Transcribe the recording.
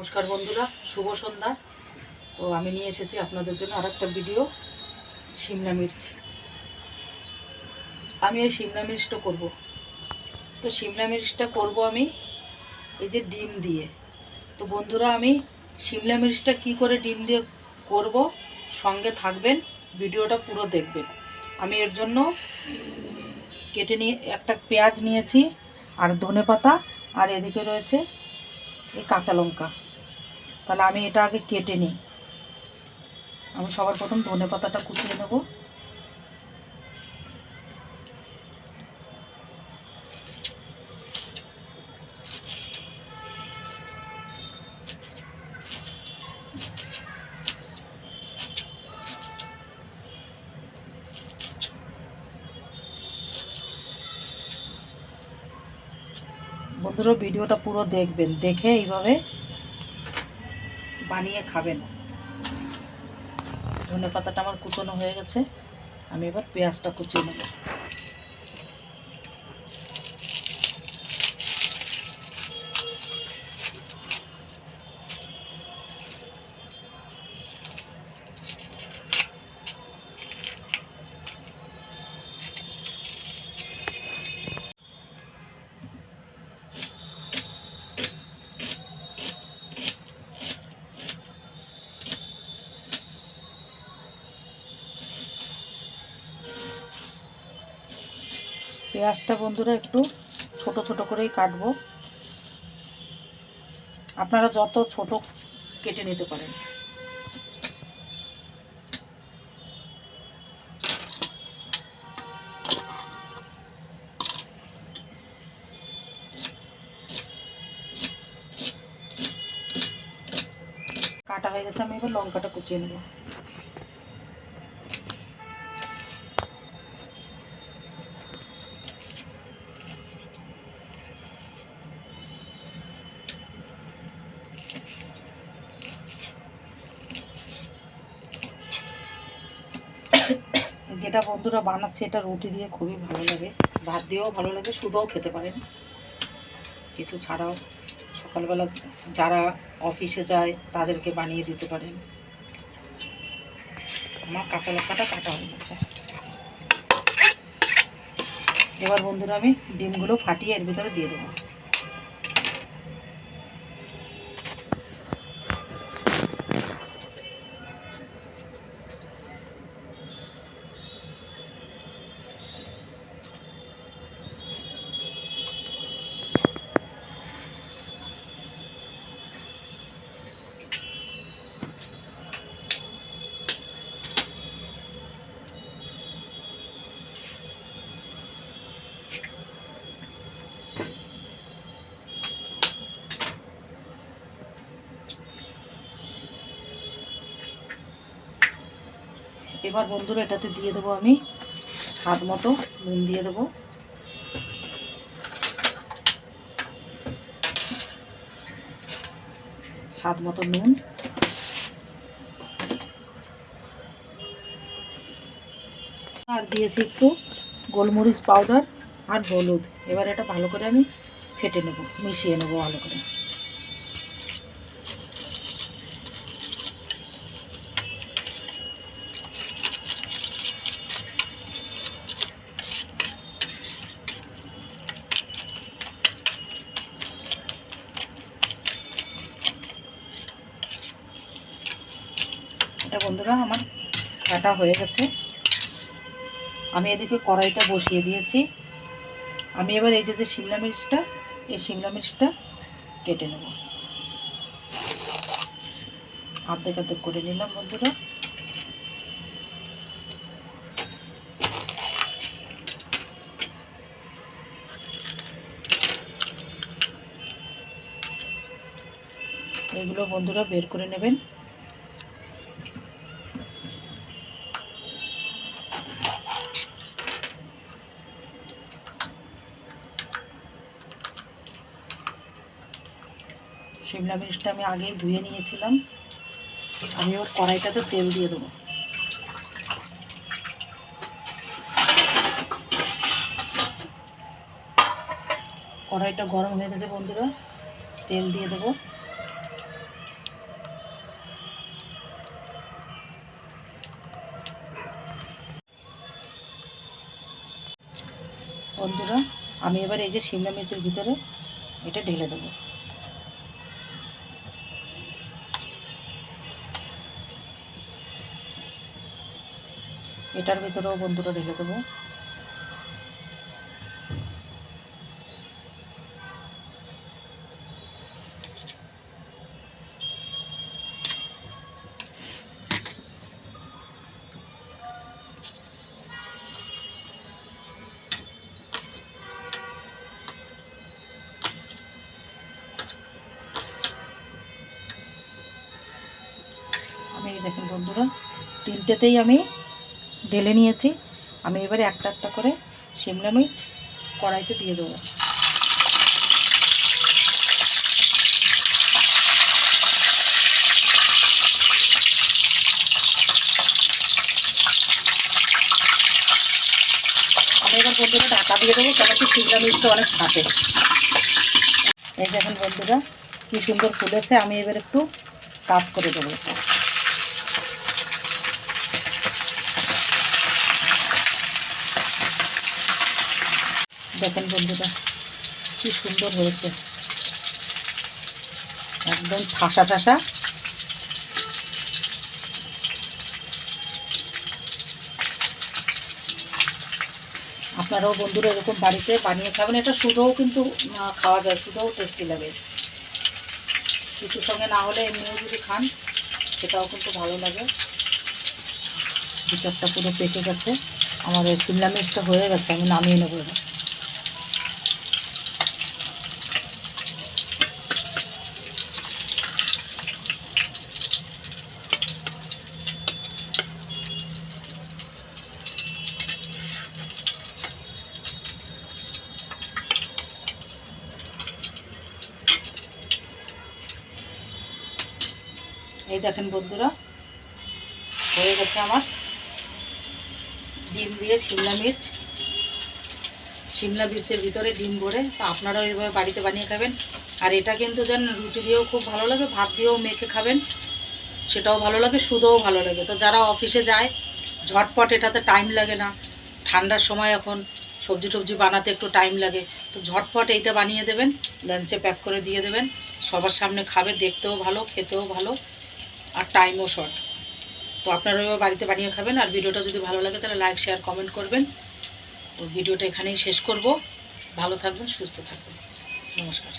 নমস্কার বন্ধুরা, শুভ সন্ধ্যা। তো আমি নিয়ে এসেছি আপনাদের জন্য আর একটা ভিডিও শিমলা মির্চ। আমি এই শিমলা মির্চটা করব। তো শিমলা মির্চটা করব আমি এই যে ডিম দিয়ে। তো বন্ধুরা, আমি শিমলা মির্চটা কি করে ডিম দিয়ে করব সঙ্গে থাকবেন, ভিডিওটা পুরো দেখবেন। আমি এর জন্য কেটে নিয়ে, একটা পেঁয়াজ নিয়েছি আর ধনে পাতা আর এদিকে রয়েছে এই কাঁচা লঙ্কা। তাহলে আমি এটা আগে কেটে নিই। আমি সবার প্রথম ধনে পাতাটা কুচিয়ে নেব। বন্ধুরা, ভিডিওটা পুরো দেখবেন। দেখে এইভাবে বানিয়ে খাবেন ধনে পাতাটা আমার কুচনো হয়ে গেছে। আমি এবার পেঁয়াজটা কুচিয়ে নেব। পেঁয়াজটা বন্ধুরা একটু ছোট ছোট করেই কাটবো। আপনারা যত ছোট কেটে নিতে পারেন। কাটা হয়ে গেছে, আমি এবার লঙ্কাটা কুচিয়ে নেব। যেটা বন্ধুরা বানাচ্ছে এটা রুটি দিয়ে খুবই ভালো লাগে। ভাত দিয়েও ভালো লাগে শুধুও খেতে পারেন। কিছু ছাড়াও সকালবেলা যারা অফিসে যায় তাদেরকে বানিয়ে দিতে পারেন। আমার কাঁচা লঙ্কাটা কাটা হয়ে গেছে। এবার বন্ধুরা আমি ডিমগুলো ফাটিয়ে এর ভিতরে দিয়ে দেবো। এবার বন্ধুরা এটাতে দিয়ে দেবো আমি স্বাদ মতো, নুন দিয়ে দেবো। স্বাদ মতো নুন। আর দিয়েছি একটু গোলমরিচ পাউডার আর হলুদ। এবার এটা ভালো করে আমি ফেটে নেব, মিশিয়ে নেব ভালো করে। এটা বন্ধুরা, আমার কাটা হয়ে গেছে। আমি এদিকে কড়াইটা বসিয়ে দিয়েছি। আমি এবার এই যে যে শিমলা মির্চটা, এই শিমলা মির্চটা কেটে নেব। আর্ধেক আর্ধেক করে নিলাম বন্ধুরা। এগুলো বন্ধুরা বের করে নেবেন। সিমলা মিরিচটা আমি আগে ধুয়ে নিয়েছিলাম। আমি ওর কড়াইটাতে তেল দিয়ে দেবো। কড়াইটা গরম হয়ে গেছে বন্ধুরা, তেল দিয়ে দেবো। বন্ধুরা, আমি এবার এই যে শিমলা মিরচের ভিতরে এটা ঢেলে দেবো। এটার ভিতরেও বন্ধুরা ঢেলে দেবো। আমি দেখেন বন্ধুরা তিনটেতেই আমি ঢেলে নিয়েছি। আমি এবারে একটা একটা করে শিমলা মির্চ কড়াইতে দিয়ে দেবো। আমি এবার বন্ধুরা ঢাকা দিয়ে দেবো, কেন কি শিমলা মির্চটা অনেক ফাটে এই বন্ধুরা, কি সুন্দর ফুলেছে, আমি এবার একটু কাজ করে দেবো। দেখেন বন্ধুরা, কি সুন্দর হয়েছে। একদম ঠাসা ঠাসা। আপনারাও বন্ধুরা এরকম বাড়িতে বানিয়ে খাবেন, এটা শুধুও কিন্তু খাওয়া যায় শুধুও টেস্টি লাগে। কিছুর সঙ্গে না হলে এমনিও যদি খান, সেটাও কিন্তু ভালো লাগে। ভিতরটা পুরো পেকে গেছে। আমার এই শিমলা মির্চটা হয়ে গেছে, আমি নামিয়ে নেব এবার। এই দেখেন বন্ধুরা, হয়ে গেছে আমার ডিম দিয়ে শিমলা মির্চ। শিমলা মির্চের ভিতরে ডিম ভরে, তো আপনারাও এইভাবে বাড়িতে বানিয়ে খাবেন। আর এটা কিন্তু যেন রুটি দিয়েও খুব ভালো লাগে, ভাত দিয়েও মেখে খাবেন। সেটাও ভালো লাগে শুধুও ভালো লাগে। তো যারা অফিসে যায়, ঝটপট এটাতে টাইম লাগে না। ঠান্ডার সময় এখন সবজি টবজি বানাতে একটু টাইম লাগে। তো ঝটপট এইটা বানিয়ে দেবেন, লাঞ্চে প্যাক করে দিয়ে দেবেন। সবার সামনে খাবে, দেখতেও ভালো, খেতেও ভালো। আর টাইমও শর্ট তো আপনারা এবার বাড়িতে বানিয়ে খাবেন আর ভিডিওটা যদি ভালো লাগে তাহলে লাইক শেয়ার কমেন্ট করবেন। তো ভিডিওটা এখানেই শেষ করব। ভালো থাকবেন, সুস্থ থাকবেন। নমস্কার।